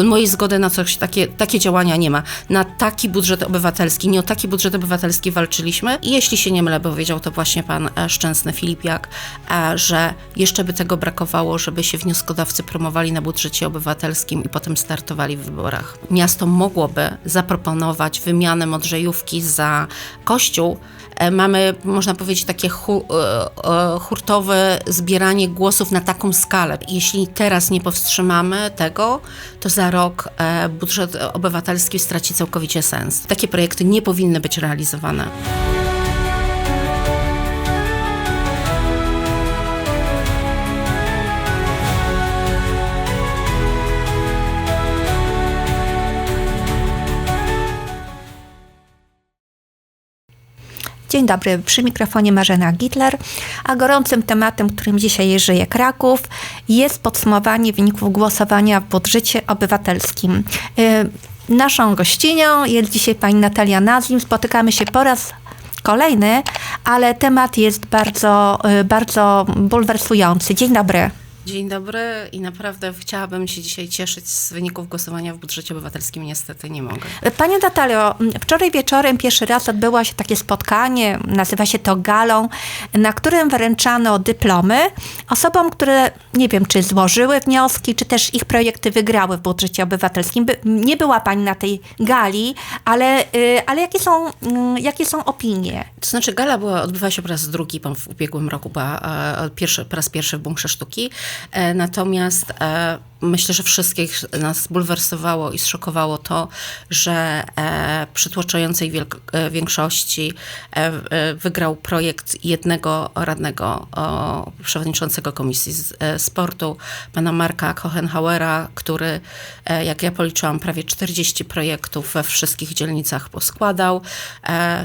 to mojej zgody na coś takie, takie działania nie ma. Na taki budżet obywatelski, nie o taki budżet obywatelski walczyliśmy i jeśli się nie mylę, powiedział to właśnie pan e, Szczęsny Filipiak, e, że jeszcze by tego brakowało, żeby się wnioskodawcy promowali na budżecie obywatelskim i potem startowali w wyborach. Miasto mogłoby zaproponować wymianę modrzejówki za kościół, mamy, można powiedzieć, takie hu, e, e, hurtowe zbieranie głosów na taką skalę. Jeśli teraz nie powstrzymamy tego, to za rok budżet obywatelski straci całkowicie sens. Takie projekty nie powinny być realizowane. Dzień dobry, przy mikrofonie Marzena Gitler, a gorącym tematem, którym dzisiaj żyje Kraków, jest podsumowanie wyników głosowania w budżecie obywatelskim. Y, naszą gościnią jest dzisiaj pani Natalia Nazim. Spotykamy się po raz kolejny, ale temat jest bardzo, y, bardzo bulwersujący. Dzień dobry. Dzień dobry i naprawdę chciałabym się dzisiaj cieszyć z wyników głosowania w budżecie obywatelskim. Niestety nie mogę. Panie Natalio, wczoraj wieczorem pierwszy raz odbyło się takie spotkanie, nazywa się to galą, na którym wręczano dyplomy osobom, które nie wiem, czy złożyły wnioski, czy też ich projekty wygrały w budżecie obywatelskim. Nie była pani na tej gali, ale, y, ale jakie, są, mm, jakie są opinie? To znaczy gala była, się po raz drugi w ubiegłym roku, była e, pierwszy, po raz pierwszy w Bunkrze Sztuki. E, natomiast e, myślę, że wszystkich nas bulwersowało i zszokowało to, że e, przytłaczającej większości wygrał projekt jednego radnego przewodniczącego Komisji Sportu, pana Marka Kochenhauera, który, jak ja policzyłam, prawie 40 projektów we wszystkich dzielnicach poskładał,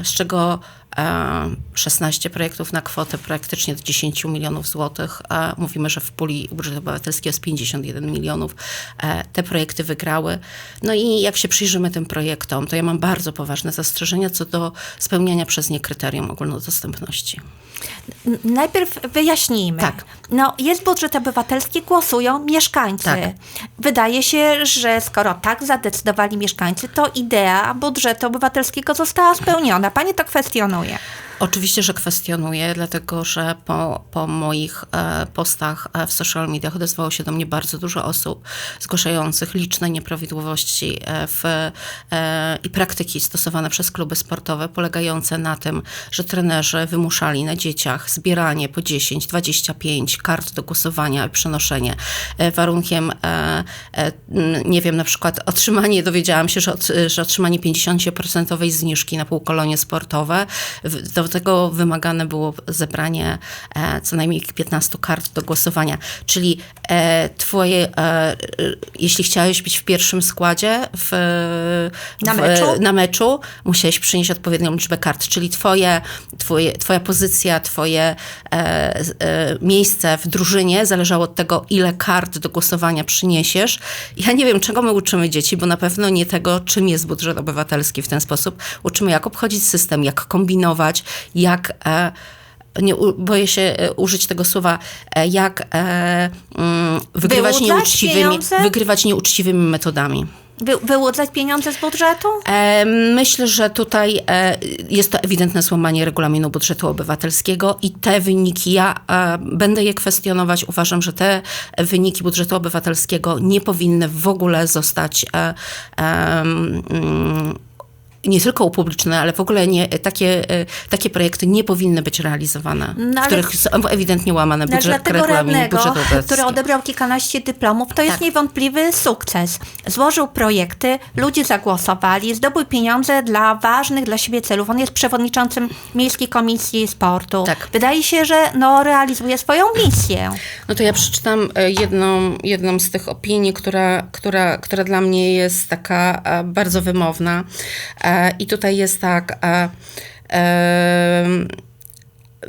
z czego 16 projektów na kwotę praktycznie 10 milionów złotych. Mówimy, że w puli budżetu obywatelskiego jest 51 milionów. E, te projekty wygrały. No i jak się przyjrzymy tym projektom, to ja mam bardzo poważne zastrzeżenia co do spełniania przez nie kryterium ogólnodostępności. Najpierw wyjaśnijmy. Tak. No, jest budżet obywatelski, głosują mieszkańcy. Tak. Wydaje się, że skoro tak zadecydowali mieszkańcy, to idea budżetu obywatelskiego została spełniona. Pani to kwestionuje. yeah. Oczywiście, że kwestionuję, dlatego że po, po moich e, postach e, w social mediach odezwało się do mnie bardzo dużo osób zgłaszających liczne nieprawidłowości e, w, i praktyki stosowane przez kluby sportowe, polegające na tym, że trenerzy wymuszali na dzieciach zbieranie po 10, 25 kart do głosowania i przenoszenie. Warunkiem, nie wiem, na przykład otrzymanie, dowiedziałam się, że, od, że otrzymanie 50% zniżki na półkolonie sportowe do do tego wymagane było zebranie e, co najmniej 15 kart do głosowania. Czyli e, twoje, e, jeśli chciałeś być w pierwszym składzie w, na, w, meczu? na meczu, musiałeś przynieść odpowiednią liczbę kart. Czyli twoje, twoje, twoja pozycja, twoje miejsce w drużynie zależało od tego, ile kart do głosowania przyniesiesz. Ja nie wiem, czego my uczymy dzieci, bo na pewno nie tego, czym jest budżet obywatelski w ten sposób. Uczymy, jak obchodzić system, jak kombinować, jak e, nie boję się e, użyć tego słowa, e, jak mm, wygrywać nieuczciwymi, wygrywać nieuczciwymi metodami. Wy, wyłudzać pieniądze z budżetu? Myślę, że tutaj jest to ewidentne złamanie regulaminu budżetu obywatelskiego i te wyniki, ja będę je kwestionować. Uważam, że te wyniki budżetu obywatelskiego nie powinny w ogóle zostać um, nie tylko upublicznione, ale w ogóle nie, takie, e, takie projekty nie powinny być realizowane, no, w których są ewidentnie łamane budżet, no, radnego, który odebrał kilkanaście dyplomów, to jest tak. niewątpliwy sukces. Złożył projekty, ludzie zagłosowali, zdobył pieniądze dla ważnych dla siebie celów. On jest przewodniczącym Miejskiej Komisji Sportu. Tak. Wydaje się, że no, realizuje swoją misję. No to ja przeczytam e, jedną, jedną z tych opinii, która, która, która dla mnie jest taka e, bardzo wymowna. I tutaj jest tak.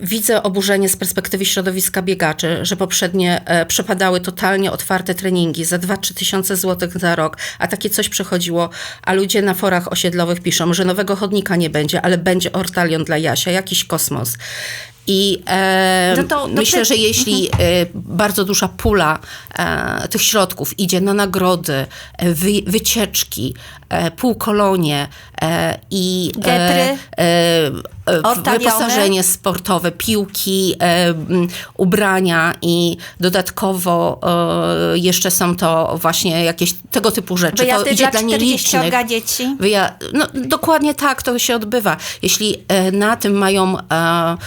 Widzę oburzenie z perspektywy środowiska biegaczy, że poprzednie e, przepadały totalnie otwarte treningi za 2-3 tysiące złotych za rok, a takie coś przechodziło, a ludzie na forach osiedlowych piszą, że nowego chodnika nie będzie, ale będzie ortalion dla Jasia, jakiś kosmos. I e, No to- no myślę, to- że jeśli e, bardzo duża pula e, tych środków idzie na nagrody, e, wy, wycieczki, e, półkolonie e, i e, e, e, wyposażenie sportowe, piłki, e, ubrania i dodatkowo e, jeszcze są to właśnie jakieś tego typu rzeczy. Wyjazdy to idzie dla dla nielicznych. 40 dzieci. Wyja- no, dokładnie tak to się odbywa. Jeśli e, na tym mają, e,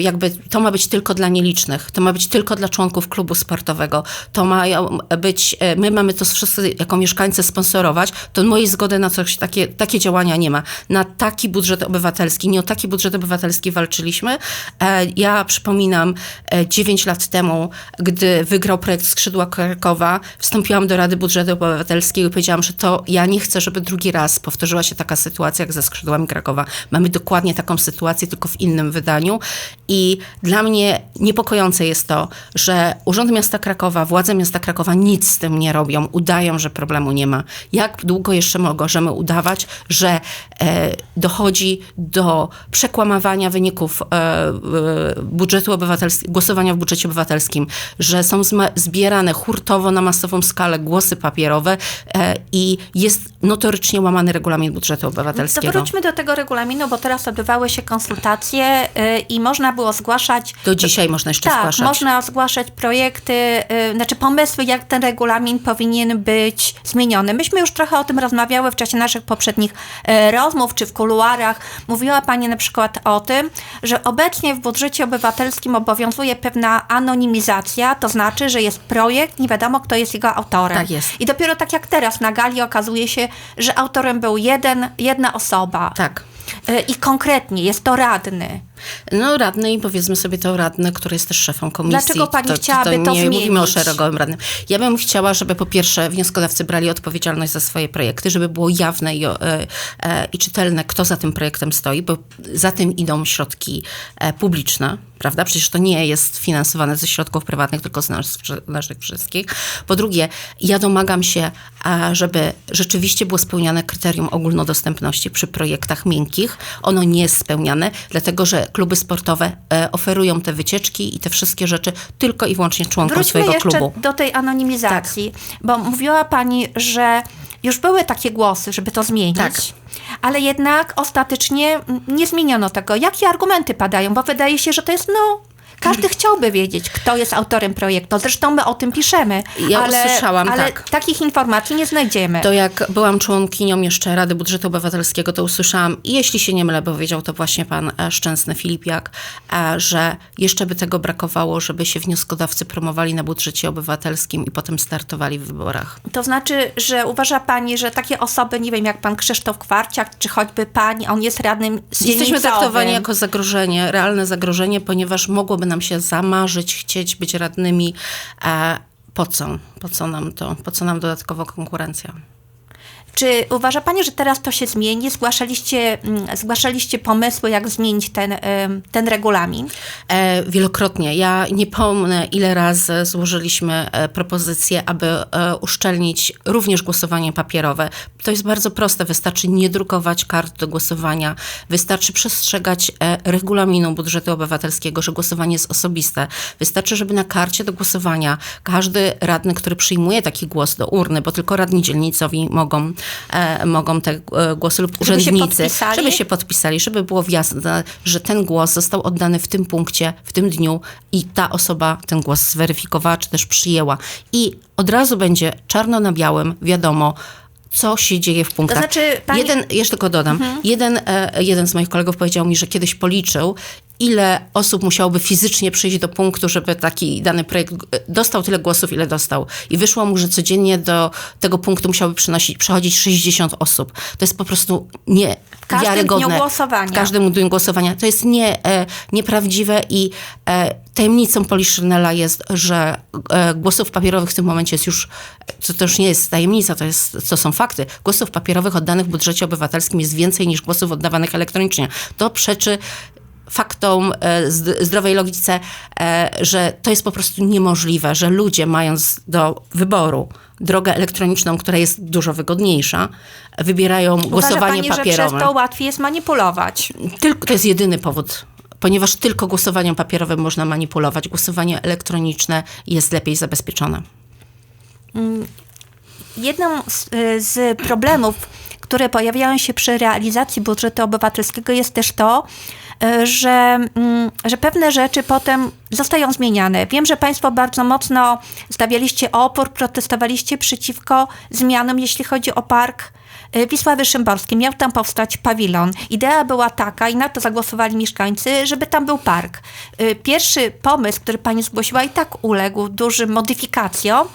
jakby to ma być tylko dla nielicznych, to ma być tylko dla członków klubu sportowego, to mają być, e, my mamy to wszyscy jako mieszkańcy sponsorować, to mojej zgody na coś takie, takie działania nie ma. Na taki budżet obywatelski, nie o taki budżet obywatelski walczyliśmy. E, ja przypominam, e, 9 lat temu, gdy wygrał projekt Skrzydła Krakowa, wstąpiłam do Rady Budżetu Obywatelskiego i powiedziałam, że to ja nie chcę, żeby drugi raz powtórzyła się taka sytuacja jak ze Skrzydłami Krakowa. Mamy dokładnie taką sytuację, tylko w innym wydaniu. I dla mnie niepokojące jest to, że Urząd Miasta Krakowa, władze Miasta Krakowa nic z tym nie robią, udają, że problemu nie ma. Jak długo jeszcze możemy udawać, że e, dochodzi do przekłamywania wyników e, budżetu obywatelskiego, głosowania w budżecie obywatelskim, że są zbierane hurtowo na masową skalę głosy papierowe e, i jest notorycznie łamany regulamin budżetu To obywatelskiego. wróćmy do tego regulaminu, bo teraz odbywały się konsultacje y, i można było zgłaszać. Do dzisiaj można jeszcze tak, zgłaszać. można zgłaszać projekty, y, znaczy pomysły, jak ten regulamin powinien być zmieniony. Myśmy już trochę o tym rozmawiały w czasie naszych poprzednich y, rozmów, czy w kuluarach. Mówiła Pani na przykład o tym, że obecnie w budżecie obywatelskim obowiązuje pewna anonimizacja, to znaczy, że jest projekt, nie wiadomo, kto jest jego autorem. Tak jest. I dopiero tak jak teraz na gali okazuje się, że autorem był jeden, jedna osoba. Tak. Y, I konkretnie jest to radny. No radny i powiedzmy sobie to radny, który jest też szefem komisji. Dlaczego pani chciałaby to nie zmienić? mówimy o szeregowym radnym. Ja bym chciała, żeby po pierwsze wnioskodawcy brali odpowiedzialność za swoje projekty, żeby było jawne i, e, e, i czytelne, kto za tym projektem stoi, bo za tym idą środki e, publiczne, prawda? Przecież to nie jest finansowane ze środków prywatnych, tylko z nas, naszych wszystkich. Po drugie, ja domagam się, żeby rzeczywiście było spełniane kryterium ogólnodostępności przy projektach miękkich. Ono nie jest spełniane, dlatego że kluby sportowe e, oferują te wycieczki i te wszystkie rzeczy tylko i wyłącznie członkom Wróćmy swojego jeszcze klubu. do tej anonimizacji, bo mówiła Pani, że już były takie głosy, żeby to zmienić. Tak. Ale jednak ostatecznie mm, nie zmieniono tego. Jakie argumenty padają? Bo wydaje się, że to jest, no, każdy chciałby wiedzieć, kto jest autorem projektu. Zresztą my o tym piszemy. Ja ale, usłyszałam, ale tak. takich informacji nie znajdziemy. To jak byłam członkinią jeszcze Rady Budżetu Obywatelskiego, to usłyszałam, i jeśli się nie mylę, bo powiedział to właśnie pan e, Szczęsny Filipiak, e, że jeszcze by tego brakowało, żeby się wnioskodawcy promowali na budżecie obywatelskim i potem startowali w wyborach. To znaczy, że uważa Pani, że takie osoby, nie wiem, jak Pan Krzysztof Kwarciak, czy choćby Pani, on jest radnym Jesteśmy traktowani jako zagrożenie, realne zagrożenie, ponieważ mogłoby nam się zamarzyć, chcieć być radnymi. E, po co? Po co nam to? Po co nam dodatkowo konkurencja? Czy uważa Pani, że teraz to się zmieni? Zgłaszaliście, mm, zgłaszaliście pomysły, jak zmienić ten, ym, ten regulamin? E, wielokrotnie. Ja nie pomnę, ile razy złożyliśmy e, propozycje, aby e, uszczelnić również głosowanie papierowe. To jest bardzo proste. Wystarczy nie drukować kart do głosowania. Wystarczy przestrzegać regulaminu budżetu obywatelskiego, że głosowanie jest osobiste. Wystarczy, żeby na karcie do głosowania każdy radny, który przyjmuje taki głos do urny, bo tylko radni dzielnicowi mogą, mogą te e, głosy lub Żeby się urzędnicy, żeby się podpisali, żeby było jasne, że ten głos został oddany w tym punkcie, w tym dniu i ta osoba ten głos zweryfikowała, czy też przyjęła. I od razu będzie czarno na białym wiadomo, co się dzieje w punktach. znaczy, pani- Jeden, jeszcze tylko dodam, jeden, e, jeden z moich kolegów powiedział mi, że kiedyś policzył, ile osób musiałoby fizycznie przyjść do punktu, żeby taki dany projekt e, dostał tyle głosów, ile dostał. I wyszło mu, że codziennie do tego punktu musiałoby przynosić, przychodzić 60 osób. To jest po prostu nie wiarygodne. dniu głosowania. W każdym dniu głosowania. To jest nie, e, nieprawdziwe i e, tajemnicą Poliszynela jest, że e, głosów papierowych w tym momencie jest już, to, to już nie jest tajemnica, to, jest, to są fakty. Głosów papierowych oddanych w budżecie obywatelskim jest więcej niż głosów oddawanych elektronicznie. To przeczy faktom, e, zd- zdrowej logice, e, że to jest po prostu niemożliwe, że ludzie mając do wyboru drogę elektroniczną, która jest dużo wygodniejsza, wybierają Uważa głosowanie Pani, że papierowe. przez to łatwiej jest manipulować? Tylko to jest jedyny powód ponieważ tylko głosowaniem papierowym można manipulować. Głosowanie elektroniczne jest lepiej zabezpieczone. Jedną z, y, z problemów, które pojawiają się przy realizacji budżetu obywatelskiego jest też to, że, mm, że pewne rzeczy potem zostają zmieniane. Wiem, że Państwo bardzo mocno stawialiście opór, protestowaliście przeciwko zmianom, jeśli chodzi o park Wisławy Szymborskiej. Miał tam powstać pawilon. Idea była taka, i na to zagłosowali mieszkańcy, żeby tam był park. Y, Pierwszy pomysł, który Pani zgłosiła, i tak uległ dużym modyfikacjom,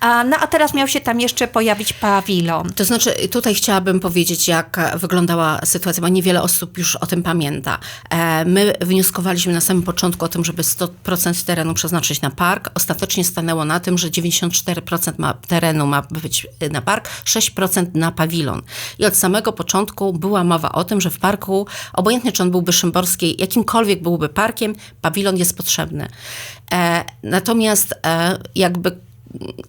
a, no, a teraz miał się tam jeszcze pojawić pawilon. To znaczy, tutaj chciałabym powiedzieć, jak wyglądała sytuacja, bo niewiele osób już o tym pamięta. E, My wnioskowaliśmy na samym początku o tym, żeby 100% terenu przeznaczyć na park. Ostatecznie stanęło na tym, że 94% ma, terenu ma być na park, 6% na pawilon. I od samego początku była mowa o tym, że w parku, obojętnie czy on byłby szymborski, jakimkolwiek byłby parkiem, pawilon jest potrzebny. E, Natomiast e, jakby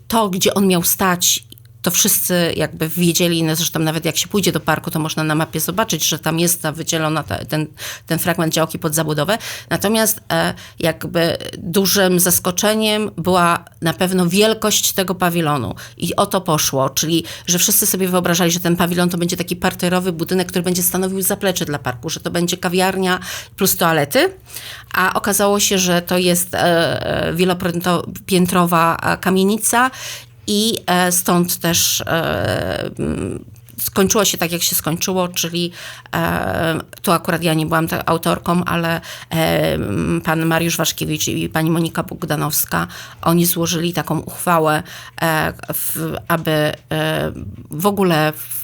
to, gdzie on miał stać, to wszyscy jakby wiedzieli, no zresztą nawet jak się pójdzie do parku, to można na mapie zobaczyć, że tam jest ta wydzielona ta, ten, ten fragment działki pod zabudowę. Natomiast e, jakby dużym zaskoczeniem była na pewno wielkość tego pawilonu. I o to poszło, czyli że wszyscy sobie wyobrażali, że ten pawilon to będzie taki parterowy budynek, który będzie stanowił zaplecze dla parku, że to będzie kawiarnia plus toalety, a okazało się, że to jest e, e, wielopiętrowa e, kamienica i e, stąd też e, skończyło się tak, jak się skończyło, czyli e, tu akurat ja nie byłam autorką, ale pan Mariusz Waszkiewicz i pani Monika Bogdanowska, oni złożyli taką uchwałę, aby w ogóle w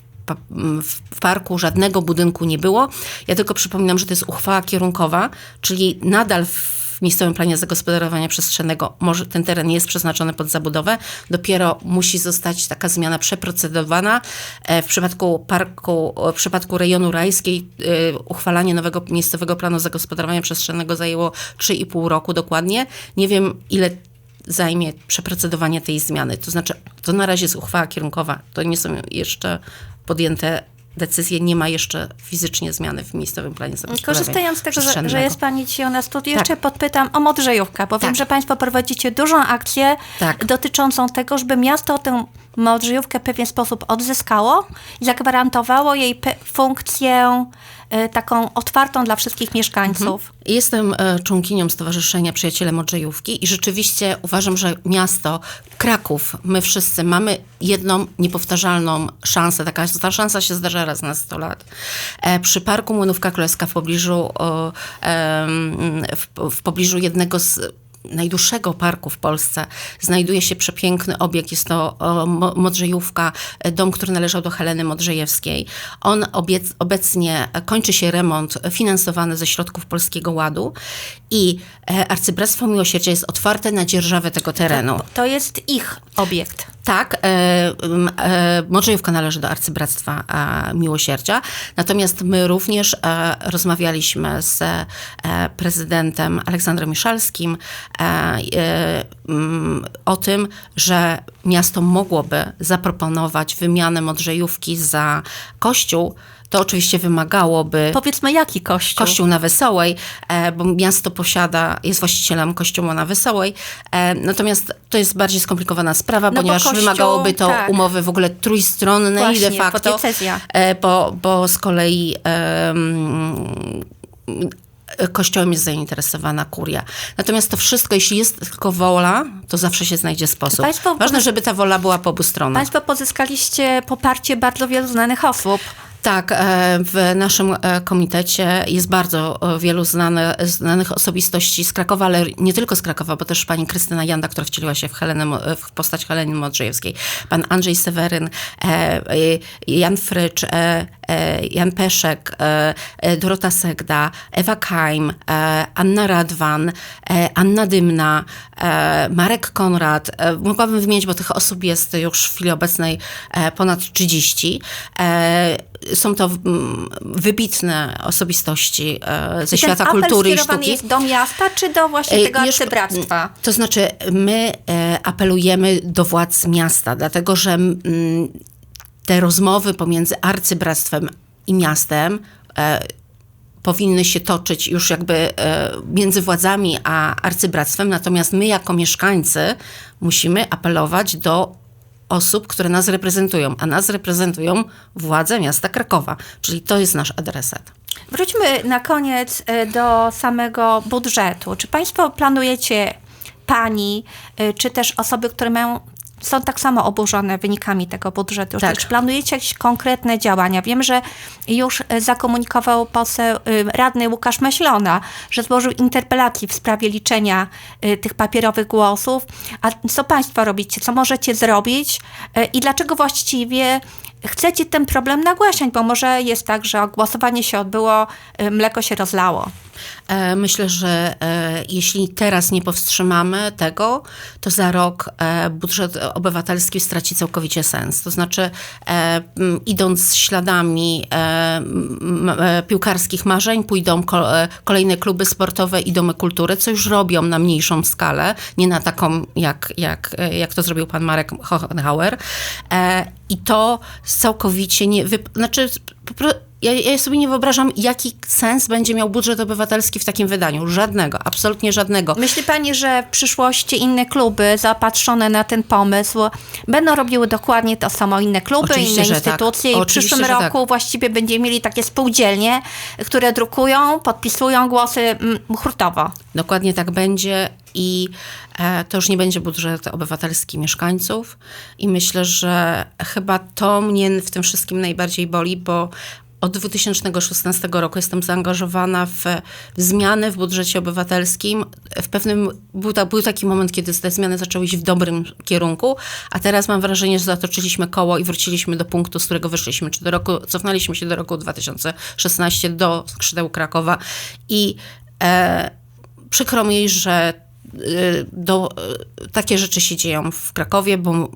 w parku żadnego budynku nie było. Ja tylko przypominam, że to jest uchwała kierunkowa, czyli nadal w miejscowym planie zagospodarowania przestrzennego może ten teren jest przeznaczony pod zabudowę. Dopiero musi zostać taka zmiana przeprocedowana. E, W przypadku parku, w przypadku rejonu rajskiej e, uchwalanie nowego miejscowego planu zagospodarowania przestrzennego zajęło 3,5 roku dokładnie. Nie wiem ile zajmie przeprocedowanie tej zmiany. To znaczy, to na razie jest uchwała kierunkowa. To nie są jeszcze podjęte decyzje, nie ma jeszcze fizycznie zmiany w miejscowym planie zagospodarowania Korzystając z tego, że, że jest Pani dzisiaj na studiu, jeszcze podpytam o Modrzejówkę, bo wiem, Tak. że Państwo prowadzicie dużą akcję Tak. dotyczącą tego, żeby miasto tę Modrzejówkę w pewien sposób odzyskało i zagwarantowało jej funkcję taką otwartą dla wszystkich mieszkańców. Jestem e, członkinią Stowarzyszenia Przyjaciele Modrzejówki i rzeczywiście uważam, że miasto, Kraków, my wszyscy mamy jedną niepowtarzalną szansę. Taka, ta szansa się zdarza raz na 100 lat. E, Przy Parku Młynówka Królewska w pobliżu, w, w pobliżu jednego z najdłuższego parku w Polsce znajduje się przepiękny obiekt. Jest to Modrzejówka, dom, który należał do Heleny Modrzejewskiej. On obiec, obecnie kończy się remont finansowany ze środków Polskiego Ładu i e, Arcybractwo Miłosierdzia jest otwarte na dzierżawę tego terenu. To jest ich obiekt. Tak, e, e, Modrzejówka należy do Arcybractwa Miłosierdzia, natomiast my również e, rozmawialiśmy z e, prezydentem Aleksandrem Miszalskim o tym, że miasto mogłoby zaproponować wymianę Modrzejówki za kościół. To oczywiście wymagałoby Powiedzmy, jaki kościół? Kościół na Wesołej, e, bo miasto posiada, jest właścicielem kościoła na Wesołej. E, natomiast to jest bardziej skomplikowana sprawa, No ponieważ kościół, wymagałoby to tak. umowy w ogóle trójstronnej Właśnie, de facto. E, bo, bo z kolei em, kościołem jest zainteresowana kuria. Natomiast to wszystko, jeśli jest tylko wola, to zawsze się znajdzie sposób. Państwo- Ważne, żeby ta wola była po obu stronach. Państwo pozyskaliście poparcie bardzo wielu znanych osób. Tak, e, w naszym e, komitecie jest bardzo e, wielu znane, znanych osobistości z Krakowa, ale nie tylko z Krakowa, bo też pani Krystyna Janda, która wcieliła się w, Helenę, w postać Heleny Modrzejewskiej, pan Andrzej Seweryn, Jan Frycz, Jan Peszek, Dorota Segda, Ewa Kajm, Anna Radwan, Anna Dymna, Marek Konrad. Mogłabym wymienić, bo tych osób jest już w chwili obecnej ponad 30. Są to mm, wybitne osobistości e, ze I świata kultury i sztuki. jest do miasta, czy do właśnie E, tego jeszcze- arcybractwa? To znaczy, my e, apelujemy do władz miasta, dlatego że mm, te rozmowy pomiędzy arcybractwem i miastem powinny się toczyć już jakby między władzami a arcybractwem, natomiast my jako mieszkańcy musimy apelować do osób, które nas reprezentują, a nas reprezentują władze miasta Krakowa, czyli to jest nasz adresat. Wróćmy na koniec e, do samego budżetu. Czy Państwo planujecie, Pani, e, czy też osoby, które mają są tak samo oburzone wynikami tego budżetu. Tak. Czy planujecie jakieś konkretne działania? Wiem, że już e, zakomunikował poseł y, radny Łukasz Myślona, że złożył interpelację w sprawie liczenia y, tych papierowych głosów. A co Państwo robicie? Co możecie zrobić? I dlaczego właściwie chcecie ten problem nagłaśniać? Bo może jest tak, że głosowanie się odbyło, mleko się rozlało. E, Myślę, że e, jeśli teraz nie powstrzymamy tego, to za rok e, budżet obywatelski straci całkowicie sens. To znaczy, idąc śladami piłkarskich marzeń, pójdą ko, kolejne kluby sportowe i domy kultury, co już robią na mniejszą skalę, nie na taką, jak, jak, jak to zrobił pan Marek Hohenhauer. I to całkowicie nie... Znaczy, po pro- ja, ja sobie nie wyobrażam, jaki sens będzie miał budżet obywatelski w takim wydaniu. Żadnego, absolutnie żadnego. Myśli Pani, że w przyszłości inne kluby zapatrzone na ten pomysł będą robiły dokładnie to samo inne kluby, Oczywiście, inne tak. instytucje i w przyszłym że roku tak. właściwie będziemy mieli takie spółdzielnie, które drukują, podpisują głosy mm, hurtowo. Dokładnie tak będzie i e, to już nie będzie budżet obywatelski mieszkańców. I myślę, że chyba to mnie w tym wszystkim najbardziej boli, bo od 2016 roku jestem zaangażowana w, w zmiany w budżecie obywatelskim. W pewnym był, ta, był taki moment, kiedy te zmiany zaczęły iść w dobrym kierunku, a teraz mam wrażenie, że zatoczyliśmy koło i wróciliśmy do punktu, z którego wyszliśmy, czy do roku, cofnęliśmy się do roku 2016, do skrzydeł Krakowa i e, przykro mi, że y, do, y, takie rzeczy się dzieją w Krakowie, bo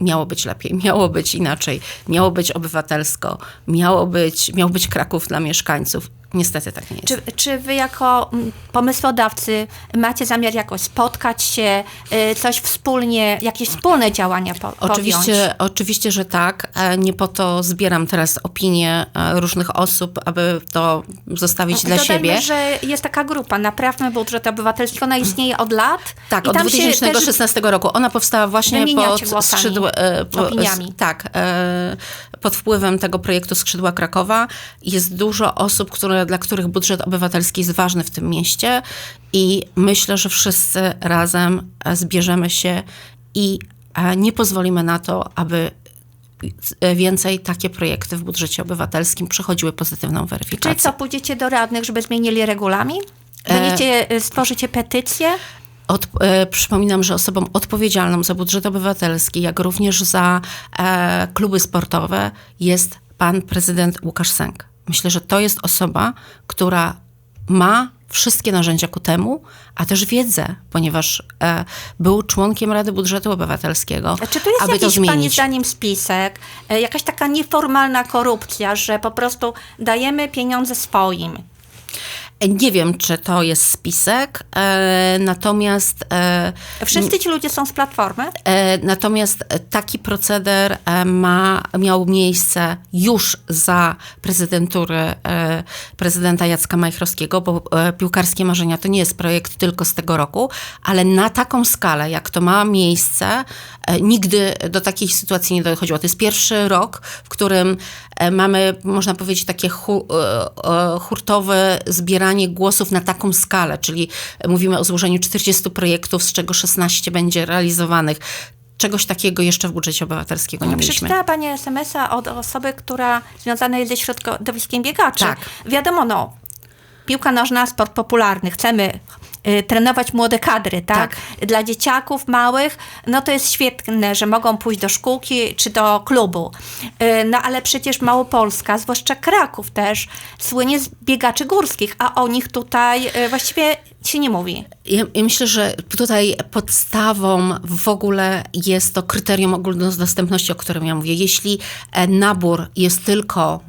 miało być lepiej, miało być inaczej, miało być obywatelsko, miało być, miał być Kraków dla mieszkańców. Niestety tak nie jest. Czy, czy wy jako mm, pomysłodawcy macie zamiar jakoś spotkać się, y, coś wspólnie, jakieś wspólne działania po, podjąć? Oczywiście, oczywiście, że tak. E, Nie po to zbieram teraz opinie e, różnych osób, aby to zostawić dla Dodajmy, siebie. że jest taka grupa, Naprawmy Budżet Obywatelski, ona istnieje od lat. Tak, od tam się 2016 roku. Ona powstała właśnie pod e, opiniami. tak, pod wpływem tego projektu Skrzydła Krakowa. Jest dużo osób, które, dla których budżet obywatelski jest ważny w tym mieście i myślę, że wszyscy razem e, zbierzemy się i e, nie pozwolimy na to, aby e, więcej takie projekty w budżecie obywatelskim przechodziły pozytywną Czyli weryfikację. co, pójdziecie do radnych, żeby zmienili regulamin? Będziecie, stworzycie petycję? Od, e, przypominam, że osobą odpowiedzialną za budżet obywatelski, jak również za e, kluby sportowe jest pan prezydent Łukasz Sęk. Myślę, że to jest osoba, która ma wszystkie narzędzia ku temu, a też wiedzę, ponieważ e, był członkiem Rady Budżetu Obywatelskiego, Czy to jest aby to jakiś Pani zmienić. zdaniem spisek, e, jakaś taka nieformalna korupcja, że po prostu dajemy pieniądze swoim? Nie wiem, czy to jest spisek, e, natomiast e, Wszyscy ci ludzie są z Platformy? E, Natomiast taki proceder e, ma, miał miejsce już za prezydentury e, prezydenta Jacka Majchrowskiego, bo e, Piłkarskie Marzenia to nie jest projekt tylko z tego roku, ale na taką skalę, jak to ma miejsce, nigdy do takiej sytuacji nie dochodziło. To jest pierwszy rok, w którym mamy, można powiedzieć, takie hu, e, e, hurtowe zbieranie głosów na taką skalę, czyli mówimy o złożeniu 40 projektów, z czego 16 będzie realizowanych. Czegoś takiego jeszcze w budżecie obywatelskiego nie mieliśmy. Przeczytała Pani SMS-a od osoby, która związana jest ze środowiskiem biegaczy. Tak. Wiadomo, no, piłka nożna, sport popularny. Chcemy trenować młode kadry, tak? Dla dzieciaków małych, no to jest świetne, że mogą pójść do szkółki czy do klubu. Y, no ale przecież Małopolska, zwłaszcza Kraków też, słynie z biegaczy górskich, a o nich tutaj y, właściwie się nie mówi. Ja, ja myślę, że tutaj podstawą w ogóle jest to kryterium ogólnodostępności, o którym ja mówię. Jeśli e, nabór jest tylko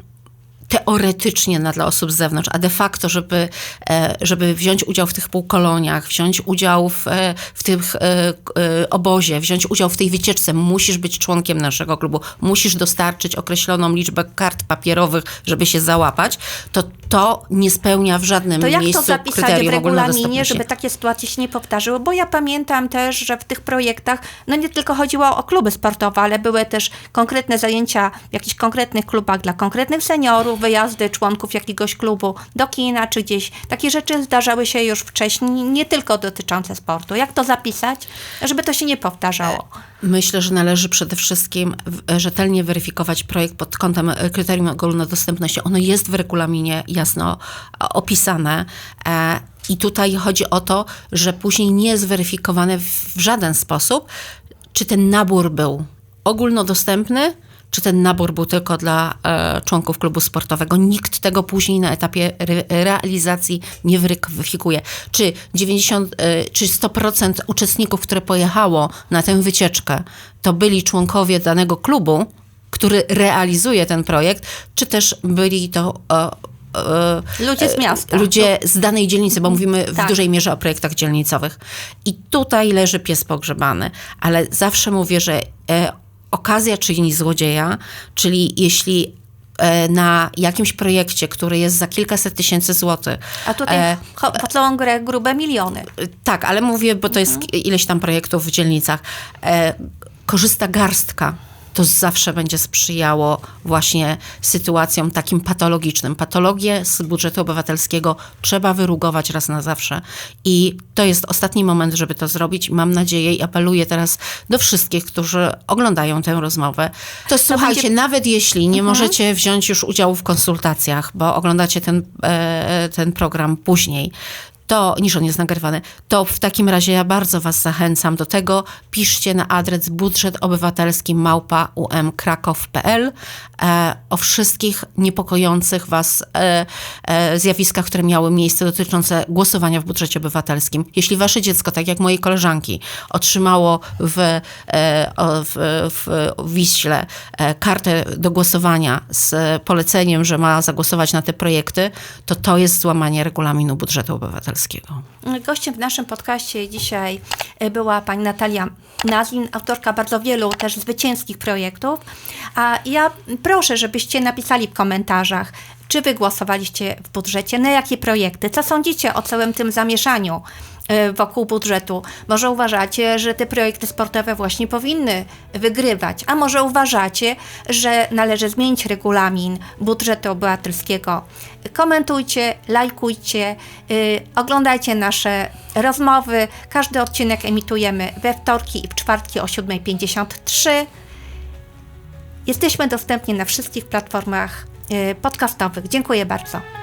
teoretycznie na, dla osób z zewnątrz, a de facto, żeby, e, żeby wziąć udział w tych półkoloniach, wziąć udział w, e, w tych e, obozie, wziąć udział w tej wycieczce, musisz być członkiem naszego klubu, musisz dostarczyć określoną liczbę kart papierowych, żeby się załapać, to to nie spełnia w żadnym To jak miejscu to zapisać w regulaminie, żeby takie sytuacje się nie powtarzyły? Bo ja pamiętam też, że w tych projektach, no nie tylko chodziło o kluby sportowe, ale były też konkretne zajęcia w jakichś konkretnych klubach dla konkretnych seniorów, wyjazdy członków jakiegoś klubu do kina czy gdzieś. Takie rzeczy zdarzały się już wcześniej, nie tylko dotyczące sportu. Jak to zapisać, żeby to się nie powtarzało? Myślę, że należy przede wszystkim rzetelnie weryfikować projekt pod kątem e, kryterium ogólnodostępności. Ono jest w regulaminie jasno e, opisane. e, I tutaj chodzi o to, że później nie jest weryfikowane w żaden sposób, czy ten nabór był ogólnodostępny, czy ten nabór był tylko dla e, członków klubu sportowego. Nikt tego później na etapie re, realizacji nie weryfikuje. Czy 90, e, czy 100% uczestników, które pojechało na tę wycieczkę, to byli członkowie danego klubu, który realizuje ten projekt, czy też byli to e, e, Ludzie z miasta. ludzie z danej dzielnicy, bo mówimy w Tak. dużej mierze o projektach dzielnicowych. I tutaj leży pies pogrzebany, ale zawsze mówię, że e, okazja czyni złodzieja, czyli jeśli e, na jakimś projekcie, który jest za kilkaset tysięcy złotych, A tutaj e, cho- po całą grę grube miliony. tak, ale mówię, bo to jest ileś tam projektów w dzielnicach. E, korzysta garstka. To zawsze będzie sprzyjało właśnie sytuacjom takim patologicznym. Patologię z budżetu obywatelskiego trzeba wyrugować raz na zawsze. I to jest ostatni moment, żeby to zrobić. Mam nadzieję i apeluję teraz do wszystkich, którzy oglądają tę rozmowę. To słuchajcie, będzie- nawet jeśli nie możecie wziąć już udziału w konsultacjach, bo oglądacie ten, e, ten program później, to, niż on jest nagrywany, to w takim razie ja bardzo Was zachęcam do tego. Piszcie na adres budżet obywatelski e, o wszystkich niepokojących Was e, e, zjawiskach, które miały miejsce dotyczące głosowania w budżecie obywatelskim. Jeśli Wasze dziecko, tak jak mojej koleżanki, otrzymało w, e, w, w, w Wiśle e, kartę do głosowania z poleceniem, że ma zagłosować na te projekty, to to jest złamanie regulaminu budżetu obywatelskiego. Gościem w naszym podcaście dzisiaj e, była pani Natalia Nazwin, autorka bardzo wielu też zwycięskich projektów. A ja proszę, żebyście napisali w komentarzach, czy wy głosowaliście w budżecie, na jakie projekty, co sądzicie o całym tym zamieszaniu e, wokół budżetu. Może uważacie, że te projekty sportowe właśnie powinny wygrywać, a może uważacie, że należy zmienić regulamin budżetu obywatelskiego. Komentujcie, lajkujcie, y, oglądajcie nasze rozmowy. Każdy odcinek emitujemy we wtorki i w czwartki o 7.53. Jesteśmy dostępni na wszystkich platformach y, podcastowych. Dziękuję bardzo.